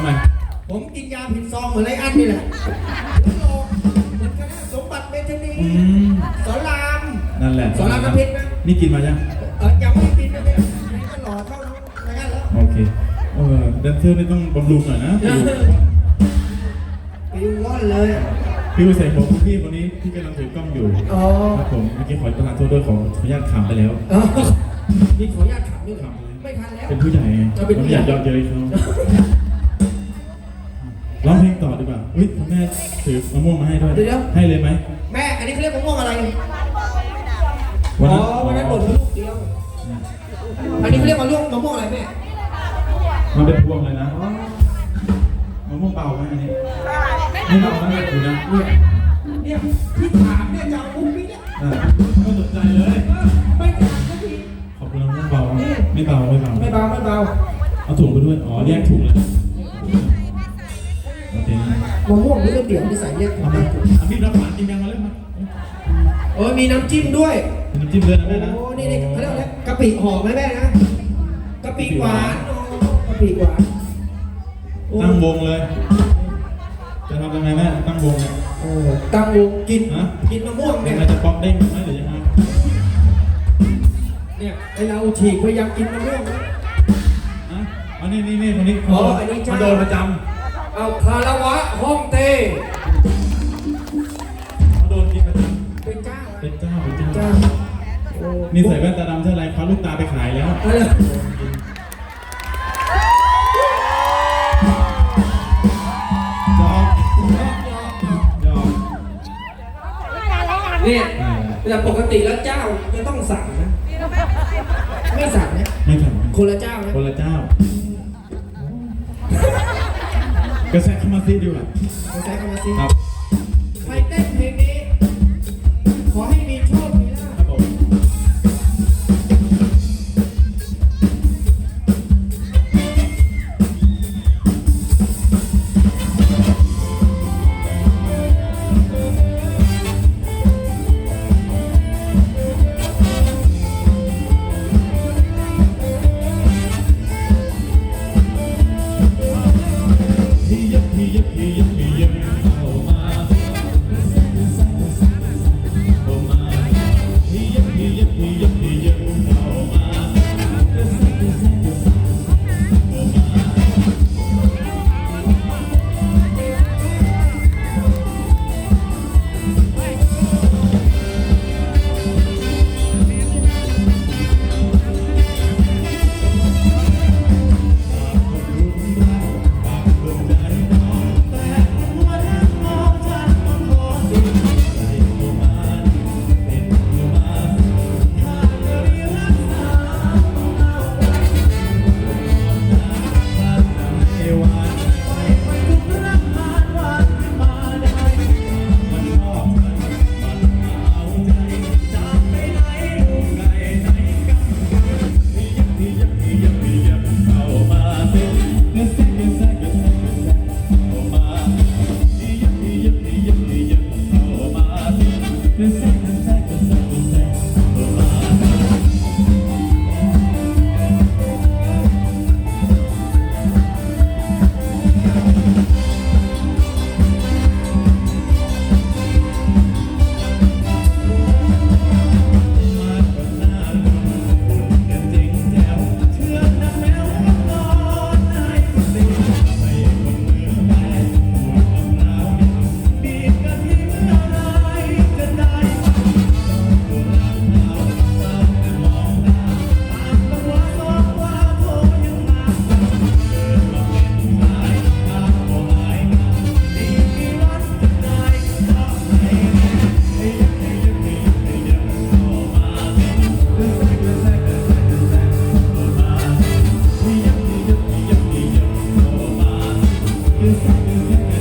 ำไมผมกินยาผิดซองเหมือนไรอันนี่แหละโลกเหมือนคณะสมบัติเมธานีอืมสอนรามนั่นแหละสอนรามน้ำเพชรนะนี่กินมายังเออยังไม่ได้กินนะเนี่ยนี่ก็หล่อเท่าน้องไรอันแล้วโอเคเออแดนเซอร์นี่ต้องบำรุงหน่อยนะปิวว่อนเลยพี่ไปใส่ผมพี่คนนี้ที่กำลังถือกล้องอยู่อ๋อครับผมเมื่อกี้ขอประทานโทษด้วยขอขออนุญาตขำไปแล้วเออมีขออนุญาตถามด้วยเหรอไม่ทันแล้ว เป็นผู้ใหญ่ไงเอาเป็นผู้ไม่ใหอญ่ยากเยอะเย้ยเขาร้องเพลง ต่อดีกว่าอุ้ยคุณแม่ถือมะม่วงมาให้ด้วย เดี๋ยว ให้เลยไหม แม่อันนี้เขาเรียกมะม่วงอะไรวัอ๋นอนั้นวันนั้นหล่นลูกเดียว อันนี้เขาเรียกมะม่วงมะม่วงอะไรแม่ มันเป็นพวงเลยนะมะม่วงเบาไหมอันนี้ไม่เบามากคุณนะเนี่ยเนี่ยที่ถามเนี่ยจะเอามุกนี้เนี่ยอ่าไม่สนใจเลยไม่ถามสักทีขอบคุณมะม่วงเบา ไม่เบาไม่เบา ไม่เบาไม่เบา เอาถุงไปด้วย อ๋อแยกถุงเลยโอเคนะ มะม่วงนี่ก็เดี๋ยวที่ใส่เรียกเอามาเอามีดรับหวานกินยังมาเล่นมาเออมีน้ำจิ้มด้วยเป็นน้ำจิ้มเลยนะโอ้แม่นะนี่นี่เขาเรียกอะไรกะปิหอมไหมแม่นะกะปิหวานโอ้กะปิหวานโอ้ตั้งวงเลย จะทำยังไงแม่ตั้งวงเนี่ย เออตั้งวงกินฮะ กินมะม่วงยัเนี่ยงไงจะป๊อกเด้งไหมหรือยังไงเนี่ยไอเราฉีกพยายามกินมะม่วงนะฮะอันนี้นี่นี่คนนี้อ๋ออันนี้จ้าเขาโดนประจ เอาคาราวะห้องเต้ำเขาโดนกินประจเป็นเจ้าำเป็นเจ้าเป็นเจ้าเจ้าโอ้นี่ใส่แว่นตาดำใช่ไรคว้าลูกตาไปขายแล้ว อะไรยอมยอมเนี่ยแต่ปกติแล้วเจ้าจะต้องสั่งนะไม่สั่งนะไม่ทคนละเจ้านะำคนละเจ้า กระแสเข้ามาซีดีกว่า กระแสเข้ามาซีครับ ใครเต้นเพลงนี้ ก you.